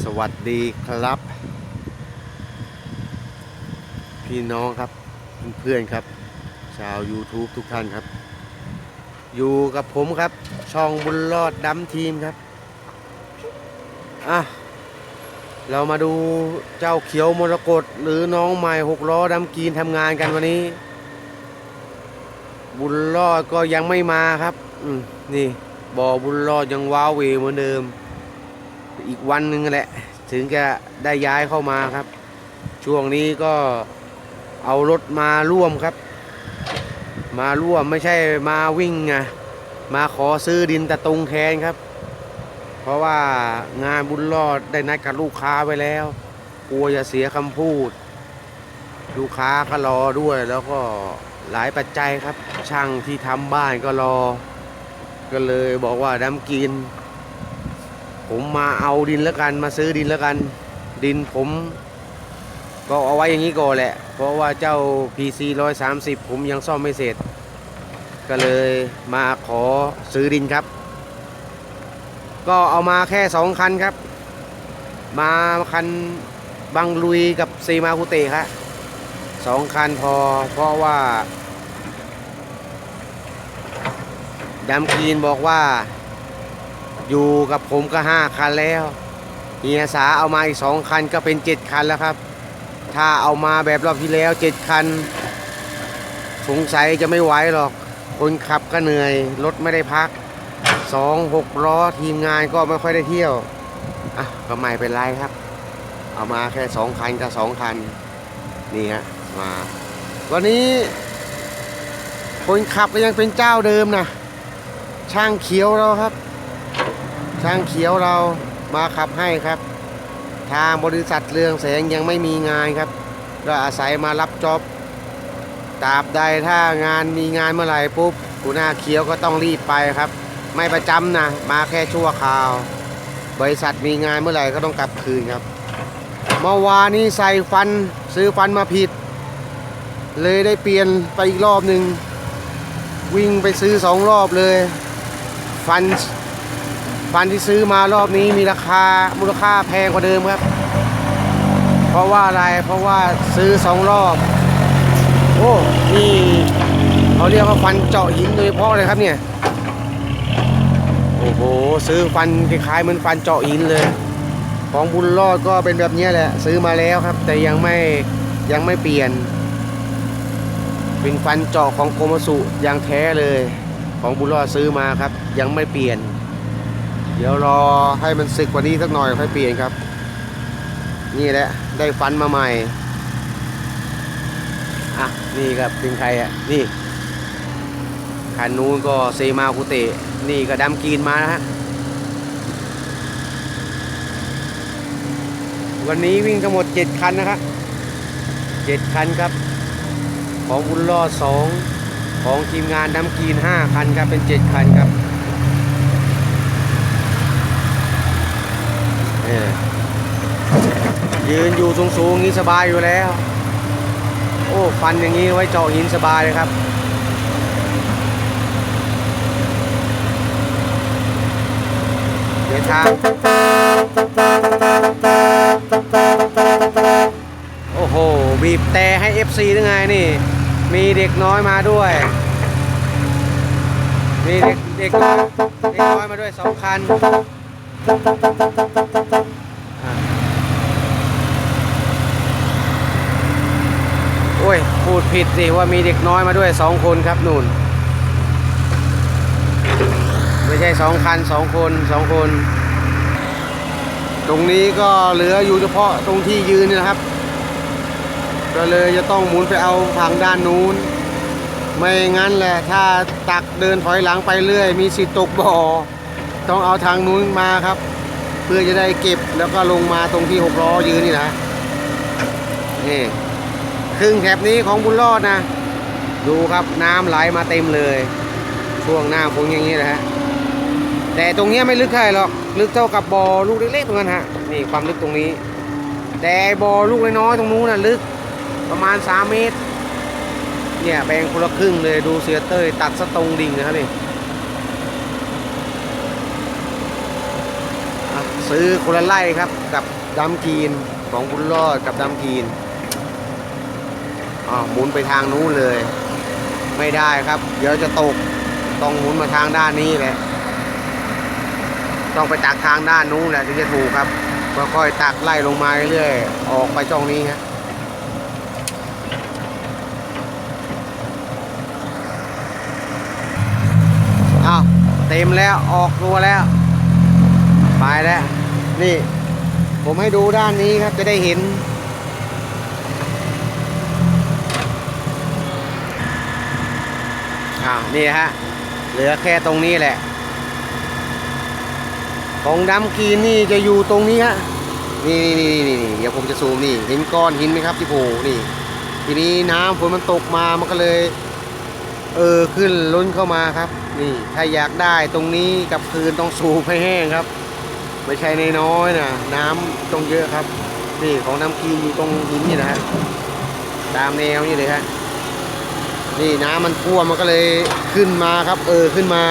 สวัสดีครับ พี่น้องครับเพื่อนๆครับ ชาว YouTube ทุกท่านครับ อยู่กับผมครับ ช่องบุญรอดดำทีมครับอะเรามาดูเจ้าเขียวมรกตหรือน้องใหม่หกล้อดำกีนทำงานกันวันนี้ บุญรอดก็ยังไม่มาครับ อืมนี่บ่อบุญรอดยังว้าเวเหมือนเดิม อีกวันหนึ่งแหละ ถึงจะได้ย้ายเข้ามาครับ ช่วงนี้ก็เอารถมาร่วมครับ มาร่วมไม่ใช่มาวิ่งไงมาขอซื้อดินตะตุงแทนครับ เพราะว่างานบุญรอดได้นัดกับลูกค้าไว้แล้ว กลัวจะเสียคำพูด ลูกค้าก็รอด้วยแล้วก็หลายปัจจัยครับ ช่างที่ทำบ้านก็รอ ก็เลยบอกว่าดำกิน ผมมาเอาดินแล้วกันมาซื้อดินแล้วกัน ดินผม ก็เอาไว้อย่างนี้ก่อนแหละ เพราะว่าเจ้า PC 130 ผมยังซ่อมไม่เสร็จ ก็เลยมาขอซื้อดินครับ ก็เอามาแค่สองคันครับ มาคันบังลุยกับซีมาคุเตะครับสองคันพอเพราะว่าดำกีนบอกว่า อยู่กับผมก็ห้าคันแล้วเฮียสาเอามาอีกสองคันก็เป็นเจ็ดคันแล้วครับ ถ้าเอามาแบบรอบที่แล้วเจ็ดคัน สงสัยจะไม่ไหวหรอก คนขับก็เหนื่อย รถไม่ได้พักสองหกล้อทีมงานก็ไม่ค่อยได้เที่ยว อะก็ไม่เป็นไรครับ เอามาแค่สองคันกับสองคัน นี่ฮะมา วันนี้ คนขับก็ยังเป็นเจ้าเดิมนะช่างเขียวเราครับ ช่างเขียวเรามาขับให้ครับ ทางบริษัทเรืองแสงยังไม่มีงานครับก็อาศัยมารับจ็อบตราบใดถ้างานมีงานเมื่อไหร่ปุ๊บหัวหน้าเขียวก็ต้องรีบไปครับ ไม่ประจำนะมาแค่ชั่วคราว บริษัทมีงานเมื่อไหร่ก็ต้องกลับคืนครับเมื่อวานนี้ใส่ฟันซื้อฟันมาผิด เลยได้เปลี่ยนไปอีกรอบหนึ่งวิ่งไปซื้อสองรอบเลย ฟัน ฟันที่ซื้อมารอบนี้มีราคามูลค่าแพงกว่าเดิมครับ เพราะว่าอะไรเพราะว่าซื้อสองรอบ โอ้นี่เขาเรียกว่าฟันเจาะหินโดยเฉพาะเลยครับเนี่ยโอ้โหซื้อฟันคล้ายๆเหมือนฟันเจาะหินเลย ของบุญรอดก็เป็นแบบนี้แหละ ซื้อมาแล้วครับ แต่ยังไม่ยังไม่เปลี่ยน เป็นฟันเจาะของโกมสุอย่างแท้เลย ของบุญรอดซื้อมาครับ ยังไม่เปลี่ยน ดี๋ยวรอให้มันสึกกว่านี้สักหน่อยค่อยเปลี่ยนครับ นี่แหละได้ฟันมาใหม่อะนี่ครับเป็นใครอะนี่คันนู้นก็เซมาคุเตนี่ก็ดำกีนมานะฮะวันนี้วิ่งทั้งหมด 7 คันนะครับ7คันครับ ของบุญรอด2ของทีมงานดำกีน 5 คันครับเป็น 7 คันครับ เนี่ย ยืนอยู่สูงๆนี้สบายอยู่แล้ว โอ้ฟันอย่างนี้ไว้เจาะหินสบายเลยครับเดี๋ยวทางโอ้โห บีบแต่ให้ FC ยังไงนี่ มีเด็กน้อยมาด้วย มีเด็กเด็กน้อยเด็กน้อยมาด้วยสองคัน โอ้ย พูดผิดสิว่ามีเด็กน้อยมาด้วยสองคนครับนู่น ไม่ใช่สองคันสองคนสองคน ตรงนี้ก็เหลืออยู่เฉพาะตรงที่ยืนนี่นะครับ ก็เลยจะต้องหมุนไปเอาทางด้านนู้น ไม่งั้นแหละถ้าตักเดินถอยหลังไปเรื่อย มีสิทธิ์ตกบ่อ ต้องเอาทางนู้นมาครับ เพื่อจะได้เก็บแล้วก็ลงมาตรงที่หกล้อยืนนี่นะนี่ ครึ่งแถบนี้ของบุญรอดนะ ดูครับน้ำไหลมาเต็มเลย ช่วงหน้าฝนอย่างนี้นะฮะแต่ตรงเนี้ยไม่ลึกเท่าไหร่หรอกลึกเท่ากับบ่อลูกเล็กๆตรงนั้นฮะนี่ความลึกตรงนี้ แต่บ่อลูกน้อยๆตรงนู้นน่ะลึกประมาณ 3 เมตร เนี่ยแบ่งคนละครึ่งเลยดูเสียเต้ยตัดสตรงดิ่งนะครับนี่ซื้อคนละไล่ครับกับดำกีนของบุญรอดกับดำกีน อ๋อหมุนไปทางนู้นเลย ไม่ได้ครับ เดี๋ยวจะตกต้องหมุนมาทางด้านนี้แหละ ต้องไปตักทางด้านนู้นแหละถึงจะถูกครับค่อยๆตักไล่ลงมาเรื่อยๆออกไปช่องนี้ฮะอ้าวเต็มแล้วออกตัวแล้ว ไปแล้ว นี่ ผมให้ดูด้านนี้ครับจะได้เห็น อ้าวนี่ฮะ เหลือแค่ตรงนี้แหละ ของดำกรีนนี่จะอยู่ตรงนี้ฮะ นี่นี่นี่นี่เดี๋ยวผมจะซูมนี่ เห็นก้อนหินไหมครับที่โผล่นี่ ทีนี้น้ำฝนมันตกมา มันก็เลย เออขึ้นล้นเข้ามาครับ นี่ ถ้าอยากได้ตรงนี้กับคืนต้องสูบให้แห้งครับ ไม่ใช่น้อยๆนะน้ำต้องเยอะครับ นี่ของน้ำกรีนอยู่ตรงหินนี่นะฮะ ตามแนวนี่เลยฮะ นี่น้ำมันท่วมมันก็เลยขึ้นมาครับ เออขึ้นมา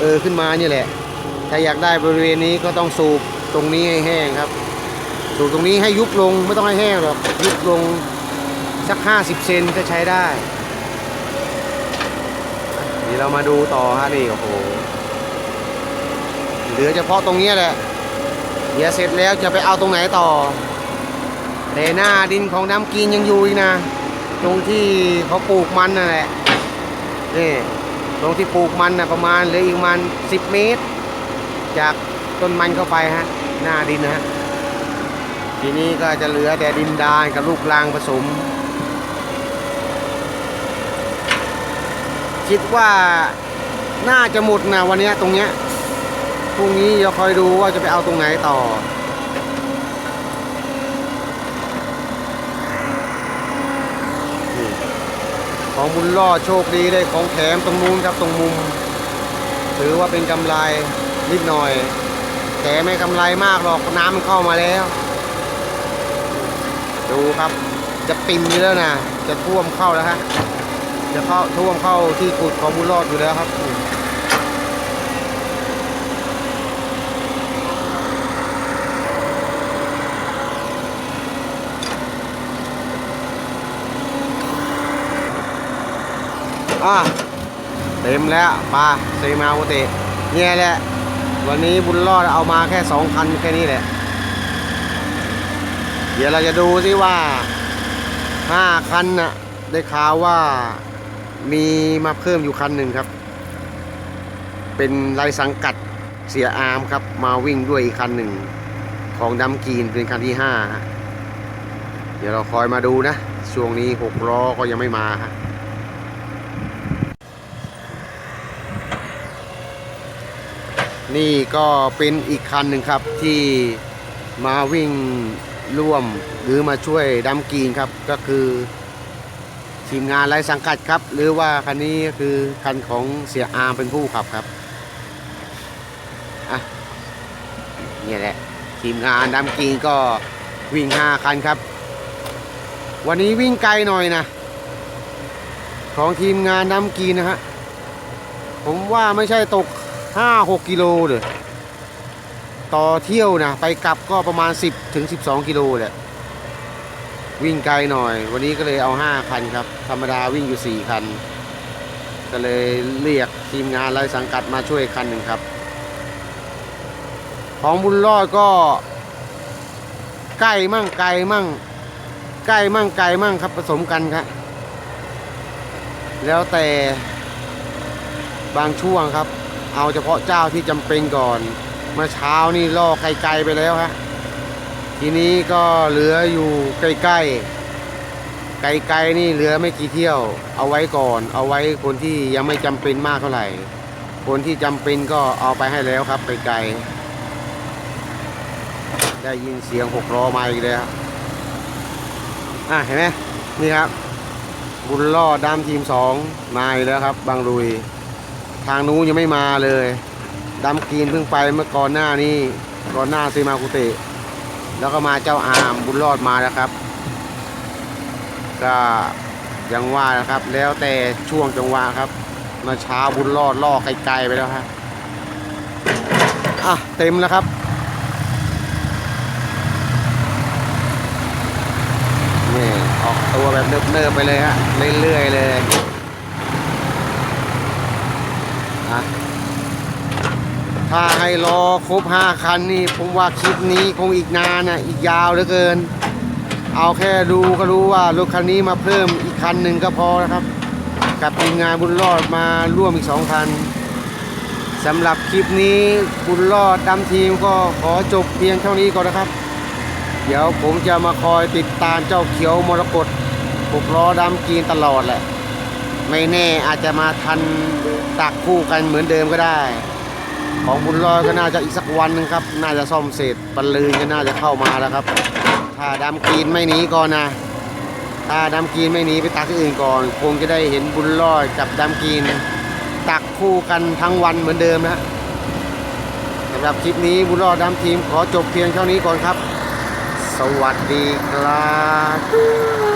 เออขึ้นมานี่แหละ ถ้าอยากได้บริเวณนี้ก็ต้องสูบตรงนี้ให้แห้งครับ สูบตรงนี้ให้ยุบลงไม่ต้องให้แห้งหรอกยุบลงสัก 50 เซนก็ใช้ได้เดี๋ยวเรามาดูต่อฮะนี่โอ้โหเหลือเฉพาะตรงนี้แหละเดี๋ยวเสร็จแล้วจะไปเอาตรงไหนต่อแต่หน้าดินของน้ำกินยังอยู่อีกนะ ตรงที่เขาปลูกมันนั่นแหละนี่ตรงที่ปลูกมันนะประมาณเหลืออีกประมาณ10เมตร จากต้นมันเข้าไปฮะหน้าดินนะฮะทีนี้ก็จะเหลือแต่ดินดานกับลูกรางผสม คิดว่าน่าจะหมดนะวันนี้ตรงเนี้ยพรุ่งนี้เราคอยดูว่าจะไปเอาตรงไหนต่อ ของบุญล่อโชคดีได้ของแถมตรงนู้นครับตรงมุม ถือว่าเป็นกำไรนิดหน่อย แต่ไม่กำไรมากหรอกน้ำมันเข้ามาแล้ว ดูครับจะปิ่มอยู่แล้วนะจะท่วมเข้าแล้วฮะจะเข้าท่วมเข้าที่ขุดของบุญรอดอยู่แล้วครับ อะเต็มแล้วปลาเซมาโมเตะเนี่ยแหละ วันนี้บุญรอดเอามาแค่สองคันแค่นี้แหละ เดี๋ยวเราจะดูซิว่าห้าคันน่ะได้ข่าวว่ามีมาเพิ่มอยู่คันหนึ่งครับ เป็นลายสังกัดเสียอาร์มครับ มาวิ่งด้วยอีกคันหนึ่ง ของดำกรีนเป็นคันที่ห้าเดี๋ยวเราคอยมาดูนะ ช่วงนี้หกล้อก็ยังไม่มาฮะ นี่ก็เป็นอีกคันหนึ่งครับที่มาวิ่งร่วมหรือมาช่วยดำกรีนครับก็คือทีมงานไร้สังกัดครับ หรือว่าคันนี้ก็คือคันของเสียอาร์มเป็นผู้ขับครับอะนี่แหละทีมงานดำกรีนก็วิ่งห้าคันครับ วันนี้วิ่งไกลหน่อยนะ ของทีมงานดำกรีนนะฮะผมว่าไม่ใช่ตก ห้าหกกิโลเลยต่อเที่ยวนะไปกลับก็ประมาณ 10ถึง12 กิโลแหละวิ่งไกลหน่อย วันนี้ก็เลยเอา 5 คันครับ ธรรมดาวิ่งอยู่ 4 คัน ก็เลยเรียกทีมงานไล่สังกัดมาช่วยคันหนึ่งครับ ของบุญรอดก็ ใกล้มั่งไกลมั่งใกล้มั่งไกลมั่งครับผสมกันครับ แล้วแต่บางช่วงครับ เอาเฉพาะเจ้าที่จำเป็นก่อนเมื่อเช้านี่ล่อไกลๆไปแล้วฮะทีนี้ก็เหลืออยู่ใกล้ๆไกลๆนี่เหลือไม่กี่เที่ยว เอาไว้ก่อน เอาไว้คนที่ยังไม่จำเป็นมากเท่าไหร่ คนที่จำเป็นก็เอาไปให้แล้วครับไกลๆได้ยินเสียงหกล้อมาอีกแล้วอะเห็นไหมนี่ครับ บุญล่อดามทีมสองมาอีกแล้วครับ บางรุย ทางนู้นยังไม่มาเลยดำกีนเพิ่งไปเมื่อก่อนหน้านี้ก่อนหน้าซีมากุเตะแล้วก็มาเจ้าอามบุญรอดมาแล้วครับ ก็ยังว่านะครับ แล้วแต่ช่วงจังหวะครับมาเช้าบุญรอดล่อไกลๆไปแล้วฮะอะเต็มแล้วครับนี่ออกตัวแบบเนิบๆไปเลยฮะเรื่อยๆเลย ถ้าให้รอครบห้าคันนี่ผมว่าคลิปนี้คงอีกนานน่ะอีกยาวเหลือเกิน เอาแค่ดูก็รู้ว่ารถคันนี้มาเพิ่มอีกคันหนึ่งก็พอแล้วครับ กับทีมงานบุญรอดมาร่วมอีกสองคันสำหรับคลิปนี้บุญรอดดำทีมก็ขอจบเพียงเท่านี้ก่อนนะครับ เดี๋ยวผมจะมาคอยติดตามเจ้าเขียวมรกตปกล้อดำกรีนตลอดแหละ ไม่แน่อาจจะมาทันตักคู่กันเหมือนเดิมก็ได้ ของบุญรอดก็น่าจะอีกสักวันหนึงครับ น่าจะซ่อมเสร็จบรรลืนก็น่าจะเข้ามาแล้วครับ ถ้าดำกรีนไม่หนีก่อนนะ ถ้าดำกรีนไม่หนีไปตักที่อื่นก่อน คงจะได้เห็นบุญรอดกับดำกรีนตักคู่กันทั้งวันเหมือนเดิมนะสำหรับคลิปนี้บุญรอดดำทีมขอจบเพียงเท่านี้ก่อนครับ สวัสดีครับ